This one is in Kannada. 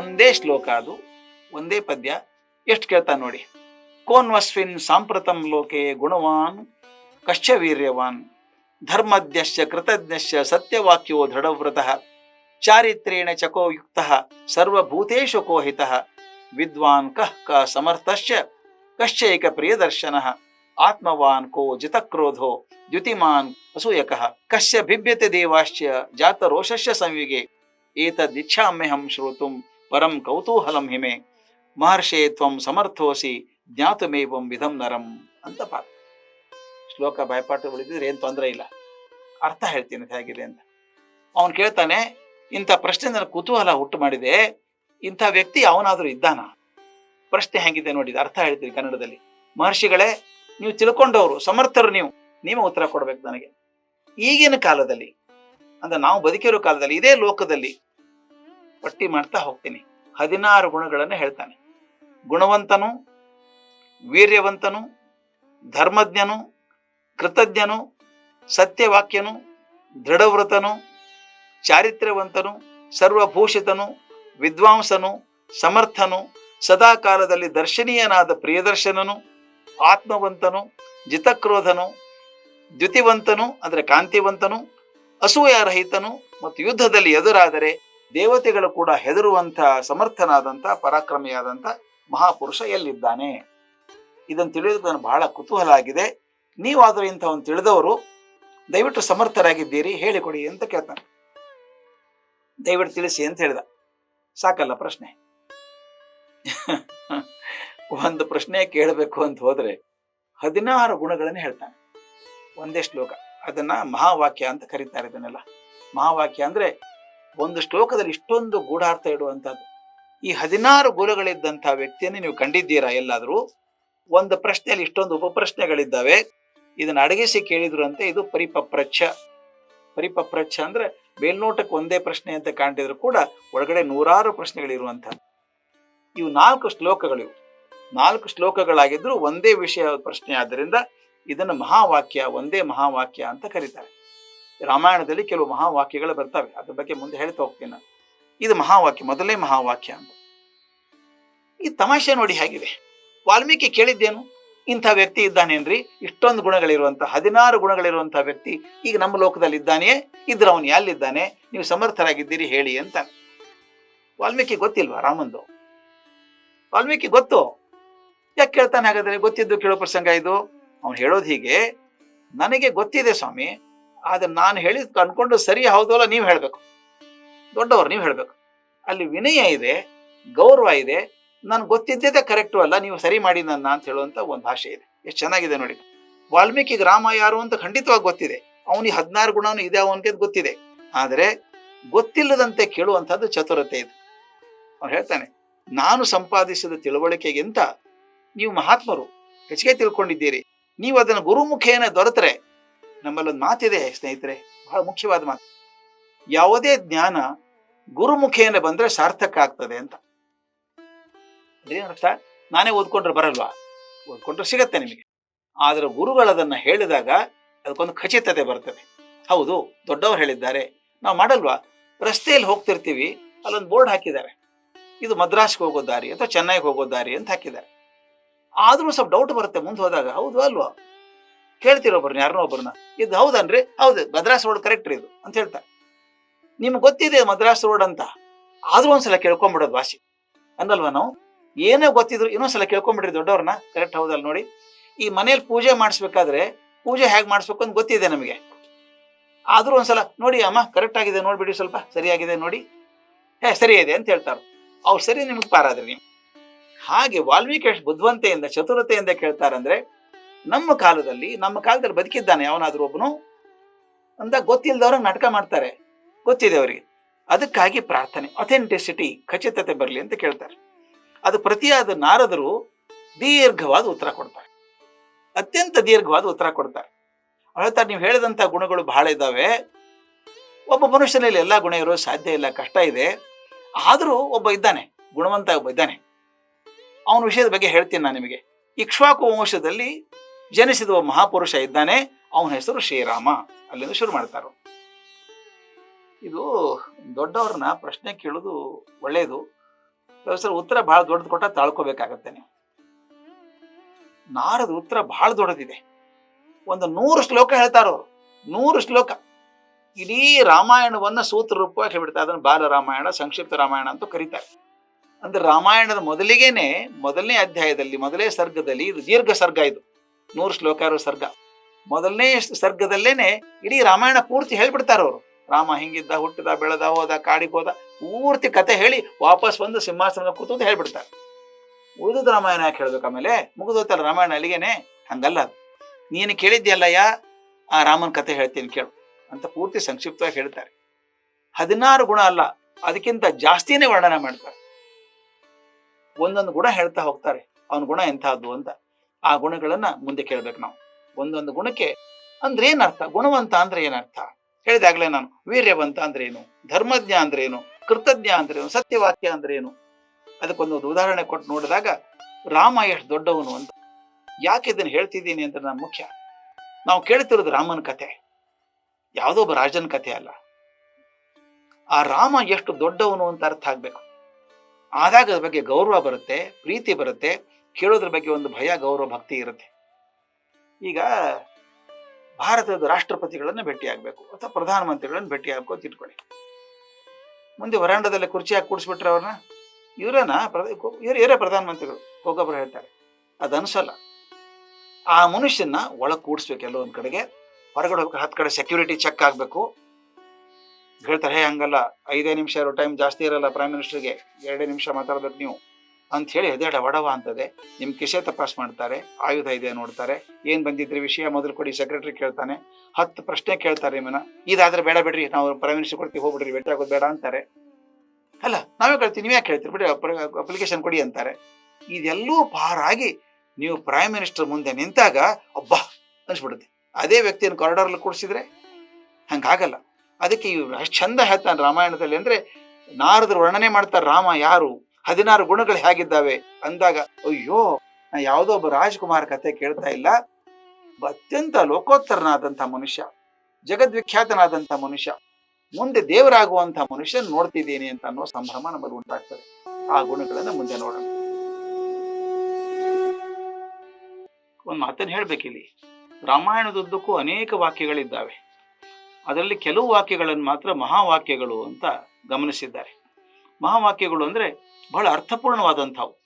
ಒಂದೇ ಶ್ಲೋಕ ಅದು, ಒಂದೇ ಪದ್ಯ. ಎಷ್ಟು ಕೇಳ್ತಾ ನೋಡಿ. ಕೋನ್ವಸ್ವಿನ್ ಸಾಂಪ್ರತಂ ಲೋಕೆ ಗುಣವಾನ್, ಕಶ್ಚ ವೀರ್ಯವಾನ್ ಧರ್ಮಜ್ಞಶ್ಚ ಕೃತಜ್ಞಶ್ಚ ಸತ್ಯವಾಕ್ಯೋ ದೃಢವ್ರತಃ, ಚಾರಿತ್ರೇಣ ಚಕೋ ಯುಕ್ತಃ ಸರ್ವಭೂತೇಷು ಕೋಹಿತಃ, ವಿದ್ವಾನ್ ಕಃ ಕ ಸಮರ್ಥಶ್ಚ, ಕಶ್ಚೈಕ ಪ್ರಿಯದರ್ಶನಃ, ಆತ್ಮವಾನ್ ಕೋ ಜಿತಕ್ರೋಧೋ, ದ್ಯುತಿಮಾನ್ ಅಸೂಯಕಃ ಕಶ್ಯ ಬಿಭ್ಯತೆ ದೇವಾಶ್ಚ, ಜಾತರೋಷಸ್ಯ ಸಂವಿಗೆ ಏತದಿಚ್ಛಾಮ್ಯಹಂ ಶ್ರೋತುಂ ಪರಂ ಕೌತೂಹಲಂ ಹಿಮೆ ಮಹರ್ಷಿ ತ್ವಂ ಸಮರ್ಥೋಸಿ ಜ್ಞಾತಮೇವಂ ವಿಧಂ ನರಂ ಅಂತ ಪಾಠ. ಶ್ಲೋಕ ಬಾಯ್ಪಾಠ ಉಳಿದಿದ್ರೆ ಏನು ತೊಂದರೆ ಇಲ್ಲ. ಅರ್ಥ ಹೇಳ್ತೀನಿ ಹೇಗಿದೆ ಅಂತ. ಅವನು ಕೇಳ್ತಾನೆ, ಇಂಥ ಪ್ರಶ್ನೆ ನನ್ನ ಕುತೂಹಲ ಹುಟ್ಟು ಮಾಡಿದೆ, ಇಂಥ ವ್ಯಕ್ತಿ ಅವನಾದರೂ ಇದ್ದಾನ? ಪ್ರಶ್ನೆ ಹೆಂಗಿದೆ ನೋಡಿ ಅರ್ಥ ಹೇಳ್ತೀನಿ ಕನ್ನಡದಲ್ಲಿ. ಮಹರ್ಷಿಗಳೇ, ನೀವು ತಿಳ್ಕೊಂಡವರು, ಸಮರ್ಥರು ನೀವು, ನೀವೇ ಉತ್ತರ ಕೊಡ್ಬೇಕು ನನಗೆ. ಈಗಿನ ಕಾಲದಲ್ಲಿ, ಅಂದ್ರೆ ನಾವು ಬದುಕಿರೋ ಕಾಲದಲ್ಲಿ, ಇದೇ ಲೋಕದಲ್ಲಿ ಪಟ್ಟಿ ಮಾಡ್ತಾ ಹೋಗ್ತೀನಿ. ಹದಿನಾರು ಗುಣಗಳನ್ನು ಹೇಳ್ತಾನೆ. ಗುಣವಂತನು, ವೀರ್ಯವಂತನು, ಧರ್ಮಜ್ಞನು, ಕೃತಜ್ಞನು, ಸತ್ಯವಾಕ್ಯನು, ದೃಢವ್ರತನು, ಚಾರಿತ್ರ್ಯವಂತನು, ಸರ್ವಭೂಷಿತನು, ವಿದ್ವಾಂಸನು, ಸಮರ್ಥನು, ಸದಾಕಾಲದಲ್ಲಿ ದರ್ಶನೀಯನಾದ ಪ್ರಿಯದರ್ಶನನು, ಆತ್ಮವಂತನು, ಜಿತಕ್ರೋಧನು, ದ್ಯುತಿವಂತನು, ಅಂದರೆ ಕಾಂತಿವಂತನು, ಅಸೂಯಾರಹಿತನು ಮತ್ತು ಯುದ್ಧದಲ್ಲಿ ಎದುರಾದರೆ ದೇವತೆಗಳು ಕೂಡ ಹೆದರುವಂಥ ಸಮರ್ಥನಾದಂಥ, ಪರಾಕ್ರಮಿಯಾದಂಥ ಮಹಾಪುರುಷ ಎಲ್ಲಿದ್ದಾನೆ? ಇದನ್ನು ತಿಳಿದು ನನಗೆ ಬಹಳ ಕುತೂಹಲ ಆಗಿದೆ ನೀವಾದರೂ ಇಂಥವನ್ನು ತಿಳಿದವರು ದಯವಿಟ್ಟು ಸಮರ್ಥರಾಗಿದ್ದೀರಿ, ಹೇಳಿಕೊಡಿ ಅಂತ ಕೇಳ್ತಾನೆ. ದಯವಿಟ್ಟು ತಿಳಿಸಿ ಅಂತ ಹೇಳಿದ. ಸಾಕಲ್ಲ ಪ್ರಶ್ನೆ? ಒಂದು ಪ್ರಶ್ನೆ ಕೇಳಬೇಕು ಅಂತ ಹೋದ್ರೆ ಹದಿನಾರು ಗುಣಗಳನ್ನು ಹೇಳ್ತಾನೆ. ಒಂದೇ ಶ್ಲೋಕ. ಅದನ್ನ ಮಹಾವಾಕ್ಯ ಅಂತ ಕರೀತಾರೆ ಇದನ್ನೆಲ್ಲ. ಮಹಾವಾಕ್ಯ ಅಂದ್ರೆ ಒಂದು ಶ್ಲೋಕದಲ್ಲಿ ಇಷ್ಟೊಂದು ಗೂಢಾರ್ಥ ಇಡುವಂತಹದ್ದು ಈ ಹದಿನಾರು ಗುಣಗಳಿದ್ದಂಥ ವ್ಯಕ್ತಿಯನ್ನು ನೀವು ಕಂಡಿದ್ದೀರಾ ಎಲ್ಲಾದರೂ? ಒಂದು ಪ್ರಶ್ನೆಯಲ್ಲಿ ಇಷ್ಟೊಂದು ಉಪಪ್ರಶ್ನೆಗಳಿದ್ದಾವೆ. ಇದನ್ನ ಅಡಗಿಸಿ ಕೇಳಿದ್ರು ಅಂತ ಇದು ಪರಿಪಪ್ರಚ್ಛ. ಪರಿಪಪ್ರಚ್ಛ ಅಂದ್ರೆ ಮೇಲ್ನೋಟಕ್ಕೆ ಒಂದೇ ಪ್ರಶ್ನೆ ಅಂತ ಕಾಣ್ತಿದ್ರು ಕೂಡ ಒಳಗಡೆ ನೂರಾರು ಪ್ರಶ್ನೆಗಳಿರುವಂತಹ ಇವು ನಾಲ್ಕು ಶ್ಲೋಕಗಳು. ಇವು ನಾಲ್ಕು ಶ್ಲೋಕಗಳಾಗಿದ್ರು ಒಂದೇ ವಿಷಯ ಪ್ರಶ್ನೆ ಆದ್ದರಿಂದ ಇದನ್ನು ಮಹಾವಾಕ್ಯ, ಒಂದೇ ಮಹಾವಾಕ್ಯ ಅಂತ ಕರೀತಾರೆ. ರಾಮಾಯಣದಲ್ಲಿ ಕೆಲವು ಮಹಾವಾಕ್ಯಗಳು ಬರ್ತವೆ. ಅದ್ರ ಬಗ್ಗೆ ಮುಂದೆ ಹೇಳ್ತಾ ಹೋಗ್ತೀನಿ. ಇದು ಮಹಾವಾಕ್ಯ, ಮೊದಲೇ ಮಹಾವಾಕ್ಯ ಅಂತ. ಈ ತಮಾಷೆ ನೋಡಿ ಹೇಗಿದೆ. ವಾಲ್ಮೀಕಿ ಕೇಳಿದ್ದೇನು? ಇಂಥ ವ್ಯಕ್ತಿ ಇದ್ದಾನೇನ್ರಿ? ಇಷ್ಟೊಂದು ಗುಣಗಳಿರುವಂಥ, ಹದಿನಾರು ಗುಣಗಳಿರುವಂಥ ವ್ಯಕ್ತಿ ಈಗ ನಮ್ಮ ಲೋಕದಲ್ಲಿ ಇದ್ದಾನೆಯೇ? ಇದ್ರೆ ಅವನು ಎಲ್ಲಿದ್ದಾನೆ ನೀವು ಸಮರ್ಥರಾಗಿದ್ದೀರಿ ಹೇಳಿ ಅಂತ. ವಾಲ್ಮೀಕಿ ಗೊತ್ತಿಲ್ವಾ ರಾಮಂದು? ವಾಲ್ಮೀಕಿ ಗೊತ್ತು. ಯಾಕೆ ಕೇಳ್ತಾನೆ ಹಾಗಾದ್ರೆ? ಗೊತ್ತಿದ್ದು ಕೇಳೋ ಪ್ರಸಂಗ ಇದು. ಅವನು ಹೇಳೋದು ಹೀಗೆ, ನನಗೆ ಗೊತ್ತಿದೆ ಸ್ವಾಮಿ ಆದ್ರೆ ನಾನು ಹೇಳಿದ್ ಅನ್ಕೊಂಡು ಸರಿ ಹೌದಲ್ಲ ನೀವು ಹೇಳ್ಬೇಕು. ದೊಡ್ಡವರು ನೀವು ಹೇಳ್ಬೇಕು. ಅಲ್ಲಿ ವಿನಯ ಇದೆ, ಗೌರವ ಇದೆ, ನನ್ಗೆ ಗೊತ್ತಿದ್ದೇ ಕರೆಕ್ಟು ಅಲ್ಲ, ನೀವು ಸರಿ ಮಾಡಿ ನನ್ನ ಅಂತ ಹೇಳುವಂತ ಒಂದು ಭಾಷೆ ಇದೆ. ಎಷ್ಟು ಚೆನ್ನಾಗಿದೆ ನೋಡಿ. ವಾಲ್ಮೀಕಿ ರಾಮ ಯಾರು ಅಂತ ಖಂಡಿತವಾಗಿ ಗೊತ್ತಿದೆ. ಅವನಿಗೆ ಹದಿನಾರು ಗುಣನೂ ಇದೆ ಅವನಿಗೆ ಗೊತ್ತಿದೆ. ಆದರೆ ಗೊತ್ತಿಲ್ಲದಂತೆ ಕೇಳುವಂಥದ್ದು ಚತುರತೆ ಇದು. ಅವ್ನು ಹೇಳ್ತಾನೆ, ನಾನು ಸಂಪಾದಿಸಿದ ತಿಳುವಳಿಕೆಗಿಂತ ನೀವು ಮಹಾತ್ಮರು. ಹೆಚ್ಚಿಗೆ ತಿಳ್ಕೊಂಡಿದ್ದೀರಿ. ನೀವು ಅದನ್ನು ಗುರುಮುಖೇನ ದೊರೆತರೆ. ನಮ್ಮಲ್ಲೊಂದು ಮಾತಿದೆ ಸ್ನೇಹಿತರೆ, ಬಹಳ ಮುಖ್ಯವಾದ ಮಾತು. ಯಾವುದೇ ಜ್ಞಾನ ಗುರುಮುಖೇನ ಬಂದ್ರೆ ಸಾರ್ಥಕ ಆಗ್ತದೆ ಅಂತ. ಅರ್ಥ ನಾನೇ ಓದ್ಕೊಂಡ್ರೆ ಬರಲ್ವಾ? ಓದ್ಕೊಂಡ್ರೆ ಸಿಗತ್ತೆ ನಿಮಗೆ. ಆದ್ರೆ ಗುರುಗಳದನ್ನ ಹೇಳಿದಾಗ ಅದಕ್ಕೊಂದು ಖಚಿತತೆ ಬರ್ತದೆ. ಹೌದು, ದೊಡ್ಡವರು ಹೇಳಿದ್ದಾರೆ. ನಾವು ಮಾಡಲ್ವಾ? ರಸ್ತೆಯಲ್ಲಿ ಹೋಗ್ತಿರ್ತೀವಿ, ಅಲ್ಲೊಂದು ಬೋರ್ಡ್ ಹಾಕಿದ್ದಾರೆ. ಇದು ಮದ್ರಾಸ್ಗೆ ಹೋಗೋ ದಾರಿ ಅಥವಾ ಚೆನ್ನೈಗೆ ಹೋಗೋ ದಾರಿ ಅಂತ ಹಾಕಿದ್ದಾರೆ. ಆದ್ರೂ ಸ್ವಲ್ಪ ಡೌಟ್ ಬರುತ್ತೆ ಮುಂದೆ ಹೋದಾಗ. ಹೌದು, ಅಲ್ವಾ? ಕೇಳ್ತಿರೋ ಒಬ್ಬರನ್ನ ಯಾರನ್ನೋ ಒಬ್ಬರನ್ನ ಇದು ಹೌದನ್ರಿ? ಹೌದು, ಮದ್ರಾಸ್ ರೋಡ್ ಕರೆಕ್ಟ್ ಇದು ಅಂತ ಹೇಳ್ತಾರೆ. ನಿಮ್ಗೆ ಗೊತ್ತಿದೆ ಮದ್ರಾಸ್ ರೋಡ್ ಅಂತ? ಆದ್ರೂ ಒಂದ್ಸಲ ಕೇಳ್ಕೊಂಬಿಡೋದು ಭಾಷೆ. ಅನ್ನಲ್ವಾ ನಾವು? ಏನೇ ಗೊತ್ತಿದ್ರು ಇನ್ನೊಂದ್ಸಲ ಕೇಳ್ಕೊಂಬಿಡ್ರಿ ದೊಡ್ಡವ್ರನ್ನ. ಕರೆಕ್ಟ್ ಹೌದಲ್ಲ ನೋಡಿ. ಈ ಮನೇಲಿ ಪೂಜೆ ಮಾಡಿಸ್ಬೇಕಾದ್ರೆ ಪೂಜೆ ಹೇಗೆ ಮಾಡಿಸ್ಬೇಕು ಅಂತ ಗೊತ್ತಿದೆ ನಮಗೆ. ಆದ್ರೂ ಒಂದ್ಸಲ ನೋಡಿ ಅಮ್ಮ ಕರೆಕ್ಟ್ ಆಗಿದೆ ನೋಡ್ಬಿಡಿ ಸ್ವಲ್ಪ, ಸರಿಯಾಗಿದೆ ನೋಡಿ. ಹೇ, ಸರಿ ಇದೆ ಅಂತ ಹೇಳ್ತಾರೆ. ಅವ್ರು ಸರಿ ನಿಮ್ಗೆ ಪಾರಾದ್ರಿ. ನೀವು ಹಾಗೆ ವಾಲ್ಮೀಕಿ ಬುದ್ಧಿವಂತೆಯಿಂದ, ಚತುರತೆಯಿಂದ ಕೇಳ್ತಾರಂದ್ರೆ ನಮ್ಮ ಕಾಲದಲ್ಲಿ ನಮ್ಮ ಕಾಲದಲ್ಲಿ ಬದುಕಿದ್ದಾನೆ ಅವನಾದ್ರೂ ಒಬ್ಬನು ಅಂತ ಗೊತ್ತಿಲ್ಲದವ್ರಿಗೆ ನಾಟಕ ಮಾಡ್ತಾರೆ. ಗೊತ್ತಿದೆ ಅವರಿಗೆ. ಅದಕ್ಕಾಗಿ ಪ್ರಾರ್ಥನೆ ಅಥೆಂಟಿಸಿಟಿ ಖಚಿತತೆ ಬರಲಿ ಅಂತ ಕೇಳ್ತಾರೆ. ಅದು ಪ್ರತಿಯಾದ ನಾರದರು ದೀರ್ಘವಾದ ಉತ್ತರ ಕೊಡ್ತಾರೆ. ಅತ್ಯಂತ ದೀರ್ಘವಾದ ಉತ್ತರ ಕೊಡ್ತಾರೆ. ಹೇಳ್ತಾರೆ ನೀವು ಹೇಳಿದಂಥ ಗುಣಗಳು ಬಹಳ ಇದ್ದಾವೆ. ಒಬ್ಬ ಮನುಷ್ಯನಲ್ಲಿ ಎಲ್ಲ ಗುಣ ಇರೋ ಸಾಧ್ಯ ಇಲ್ಲ, ಕಷ್ಟ ಇದೆ. ಆದರೂ ಒಬ್ಬ ಇದ್ದಾನೆ, ಗುಣವಂತ ಒಬ್ಬ ಇದ್ದಾನೆ. ಅವನ ವಿಷಯದ ಬಗ್ಗೆ ಹೇಳ್ತೀನಿ ನಾನು ನಿಮಗೆ. ಇಕ್ಷ್ವಾಕು ವಂಶದಲ್ಲಿ ಜನಿಸಿದ ಮಹಾಪುರುಷ ಇದ್ದಾನೆ, ಅವನ ಹೆಸರು ಶ್ರೀರಾಮ. ಅಲ್ಲಿಂದ ಶುರು ಮಾಡ್ತಾರೆ. ಇದು ದೊಡ್ಡವ್ರನ್ನ ಪ್ರಶ್ನೆ ಕೇಳೋದು ಒಳ್ಳೆಯದು ಪ್ರೊಫೆಸರ್, ಉತ್ತರ ಬಹಳ ದೊಡ್ಡದು ಕೊಟ್ಟ ತಾಳ್ಕೋಬೇಕಾಗತ್ತೆ. ನಾರದ ಉತ್ತರ ಬಹಳ ದೊಡ್ಡದಿದೆ. ಒಂದು ನೂರು ಶ್ಲೋಕ ಹೇಳ್ತಾರೋ ನೂರು ಶ್ಲೋಕ. ಇಡೀ ರಾಮಾಯಣವನ್ನ ಸೂತ್ರ ರೂಪವಾಗಿ ಹೇಳ್ಬಿಡ್ತಾರೆ. ಅದನ್ನು ಬಾಲ ರಾಮಾಯಣ, ಸಂಕ್ಷಿಪ್ತ ರಾಮಾಯಣ ಅಂತ ಕರೀತಾರೆ. ಅಂದ್ರೆ ರಾಮಾಯಣದ ಮೊದಲಿಗೇನೆ, ಮೊದಲನೇ ಅಧ್ಯಾಯದಲ್ಲಿ, ಮೊದಲೇ ಸರ್ಗದಲ್ಲಿ ಇದು ದೀರ್ಘ ಸರ್ಗ ಇದು. ನೂರು ಶ್ಲೋಕ ಇರೋ ಸರ್ಗ. ಮೊದಲನೇ ಸರ್ಗದಲ್ಲೇನೆ ಇಡೀ ರಾಮಾಯಣ ಪೂರ್ತಿ ಹೇಳ್ಬಿಡ್ತಾರ ಅವರು. ರಾಮ ಹಿಂಗಿದ್ದ, ಹುಟ್ಟಿದ, ಬೆಳೆದ, ಹೋದ, ಕಾಡಿಗೆ ಹೋದ, ಪೂರ್ತಿ ಕತೆ ಹೇಳಿ ವಾಪಸ್ ಬಂದು ಸಿಂಹಾಸನ ಕೂತು ಹೇಳ್ಬಿಡ್ತಾರೆ. ಉಳಿದ ರಾಮಾಯಣ ಯಾಕೆ ಹೇಳ್ಬೇಕು ಆಮೇಲೆ? ಮುಗಿದೋತಲ್ಲ ರಾಮಾಯಣ ಅಲ್ಲಿಗೇನೆ? ಹಂಗಲ್ಲ. ನೀನು ಕೇಳಿದ್ಯಲ್ಲಯ್ಯ ಆ ರಾಮನ ಕತೆ ಹೇಳ್ತೀನಿ ಕೇಳು ಅಂತ ಪೂರ್ತಿ ಸಂಕ್ಷಿಪ್ತವಾಗಿ ಹೇಳ್ತಾರೆ. ಹದಿನಾರು ಗುಣ ಅಲ್ಲ, ಅದಕ್ಕಿಂತ ಜಾಸ್ತಿನೇ ವರ್ಣನೆ ಮಾಡ್ತಾರೆ. ಒಂದೊಂದು ಗುಣ ಹೇಳ್ತಾ ಹೋಗ್ತಾರೆ. ಅವನ ಗುಣ ಎಂಥದ್ದು ಅಂತ. ಆ ಗುಣಗಳನ್ನ ಮುಂದೆ ಕೇಳ್ಬೇಕು ನಾವು. ಒಂದೊಂದು ಗುಣಕ್ಕೆ ಅಂದ್ರೆ ಏನರ್ಥ? ಗುಣವಂತ ಅಂದ್ರೆ ಏನರ್ಥ? ಹೇಳಿದಾಗ್ಲೇ ನಾನು, ವೀರ್ಯವಂತ ಅಂದ್ರೆ ಏನು? ಧರ್ಮಜ್ಞ ಅಂದ್ರೆ ಏನು? ಕೃತಜ್ಞ ಅಂದ್ರೆ ಏನು? ಸತ್ಯವಾಕ್ಯ ಅಂದ್ರೆ ಏನು? ಅದಕ್ಕೊಂದು ಉದಾಹರಣೆ ಕೊಟ್ಟು ನೋಡಿದಾಗ, ರಾಮ ಎಷ್ಟು ದೊಡ್ಡವನು ಅಂತ. ಯಾಕೆ ಇದನ್ನು ಹೇಳ್ತಿದ್ದೀನಿ ಅಂದ್ರೆ ನಾನು ಮುಖ್ಯ. ನಾವು ಕೇಳ್ತಿರೋದು ರಾಮನ ಕತೆ. ಯಾವುದೋ ಒಬ್ಬ ರಾಜನ ಕಥೆ ಅಲ್ಲ. ಆ ರಾಮ ಎಷ್ಟು ದೊಡ್ಡವನು ಅಂತ ಅರ್ಥ ಆಗ್ಬೇಕು. ಆದಾಗ ಅದ್ರ ಬಗ್ಗೆ ಗೌರವ ಬರುತ್ತೆ, ಪ್ರೀತಿ ಬರುತ್ತೆ ಕೇಳೋದ್ರ ಬಗ್ಗೆ ಒಂದು ಭಯ, ಗೌರವ, ಭಕ್ತಿ ಇರುತ್ತೆ. ಈಗ ಭಾರತದ ರಾಷ್ಟ್ರಪತಿಗಳನ್ನ ಭೇಟಿ ಆಗ್ಬೇಕು ಅಥವಾ ಪ್ರಧಾನಮಂತ್ರಿಗಳನ್ನು ಭೇಟಿ ಆಗ್ಬೇಕು ಅಂತ ಇಟ್ಕೊಳ್ಳಿ. ಮುಂದೆ ವರಾಂಡದಲ್ಲಿ ಕುರ್ಚಿ ಹಾಕಿ ಕೂಡಿಸ್ಬಿಟ್ರೆ ಅವ್ರನ್ನ ಇವರನ್ನ ಇವ್ರು, ಇವರೇ ಪ್ರಧಾನಮಂತ್ರಿಗಳು, ಹೋಗೊಬ್ರು ಹೇಳ್ತಾರೆ. ಅದು ಅನ್ಸಲ್ಲ ಆ ಮನುಷ್ಯನ ಒಳಗೆ ಕೂಡಿಸ್ಬೇಕು ಎಲ್ಲೋ ಕಡೆಗೆ. ಹೊರಗಡೆ ಹೋಗ್ಬೇಕು, ಹತ್ತು ಕಡೆ ಸೆಕ್ಯೂರಿಟಿ ಚೆಕ್ ಆಗಬೇಕು. ಹೇಳ್ತಾರೆ, ಹೇ ಹಂಗಲ್ಲ, ಐದೇ ನಿಮಿಷ ಟೈಮ್ ಜಾಸ್ತಿ ಇರಲ್ಲ ಪ್ರೈಮ್ ಮಿನಿಸ್ಟರ್ಗೆ ಎರಡೇ ನಿಮಿಷ ಮಾತಾಡ್ಬೇಕು ನೀವು. ಅಂತ ಹೇಳಿ ಎದೇಡ ಒಡವ ಅಂತದೆ. ನಿಮ್ ಕಿಸೆ ತಪಾಸ್ ಮಾಡ್ತಾರೆ, ಆಯುಧ ಇದೆ ನೋಡ್ತಾರೆ. ಏನ್ ಬಂದಿದ್ರಿ ವಿಷಯ? ಮೊದಲು ಕೊಡಿ ಸೆಕ್ರೆಟರಿ ಕೇಳ್ತಾನೆ. ಹತ್ತು ಪ್ರಶ್ನೆ ಕೇಳ್ತಾರೆ ನಿಮ್ಮನ್ನ. ಇದಾದ್ರೆ ಬೇಡ ಬಿಡ್ರಿ, ನಾವು ಪ್ರೈಮ್ ಮಿನಿಸ್ಟರ್ ಕೊಡ್ತೀವಿ, ಹೋಗ್ಬಿಡ್ರಿ ಭೇಟಿ ಆಗೋದು ಬೇಡ ಅಂತಾರೆ. ಅಲ್ಲ, ನಾವೇ ಕೇಳ್ತೀವಿ, ನೀವೇ ಕೇಳ್ತೀರಿ? ಬಿಡಿ ಅಪ್ಲಿಕೇಶನ್ ಕೊಡಿ ಅಂತಾರೆ. ಇದೆಲ್ಲೂ ಪಾರಾಗಿ ನೀವು ಪ್ರೈಮ್ ಮಿನಿಸ್ಟರ್ ಮುಂದೆ ನಿಂತಾಗ ಅಬ್ಬಾ ಅನ್ಸ್ಬಿಡುತ್ತೆ. ಅದೇ ವ್ಯಕ್ತಿಯನ್ನು ಕಾರಿಡಾರ್ಲಿ ಕೂಡಿಸಿದ್ರೆ ಹಂಗಾಗಲ್ಲ. ಅದಕ್ಕೆ ಇವ್ರು ಅಷ್ಟು ಚಂದ ಹೇಳ್ತಾನೆ ರಾಮಾಯಣದಲ್ಲಿ ಅಂದ್ರೆ ನಾರದ್ರು ವರ್ಣನೆ ಮಾಡ್ತಾರೆ ರಾಮ ಯಾರು? ಹದಿನಾರು ಗುಣಗಳು ಹೇಗಿದ್ದಾವೆ? ಅಂದಾಗ, ಅಯ್ಯೋ, ನಾ ಯಾವುದೋ ಒಬ್ಬ ರಾಜ್ಕುಮಾರ್ ಕತೆ ಕೇಳ್ತಾ ಇಲ್ಲ. ಅತ್ಯಂತ ಲೋಕೋತ್ತರನಾದಂಥ ಮನುಷ್ಯ, ಜಗದ್ವಿಖ್ಯಾತನಾದಂಥ ಮನುಷ್ಯ, ಮುಂದೆ ದೇವರಾಗುವಂಥ ಮನುಷ್ಯನ ನೋಡ್ತಿದ್ದೀನಿ ಅಂತ ಅನ್ನೋ ಸಂಭ್ರಮ ನಮ್ಮಲ್ಲಿ ಉಂಟಾಗ್ತದೆ. ಆ ಗುಣಗಳನ್ನ ಮುಂದೆ ನೋಡೋಣ. ಒಂದು ಮಾತನ್ನು ಹೇಳ್ಬೇಕಿಲ್ಲಿ. ರಾಮಾಯಣದುದ್ದಕ್ಕೂ ಅನೇಕ ವಾಕ್ಯಗಳಿದ್ದಾವೆ. ಅದರಲ್ಲಿ ಕೆಲವು ವಾಕ್ಯಗಳನ್ನು ಮಾತ್ರ ಮಹಾವಾಕ್ಯಗಳು ಅಂತ ಗಮನಿಸಿದ್ದಾರೆ. ಮಹಾವಾಕ್ಯಗಳು ಅಂದ್ರೆ ಬಹಳ ಅರ್ಥಪೂರ್ಣವಾದಂಥವು.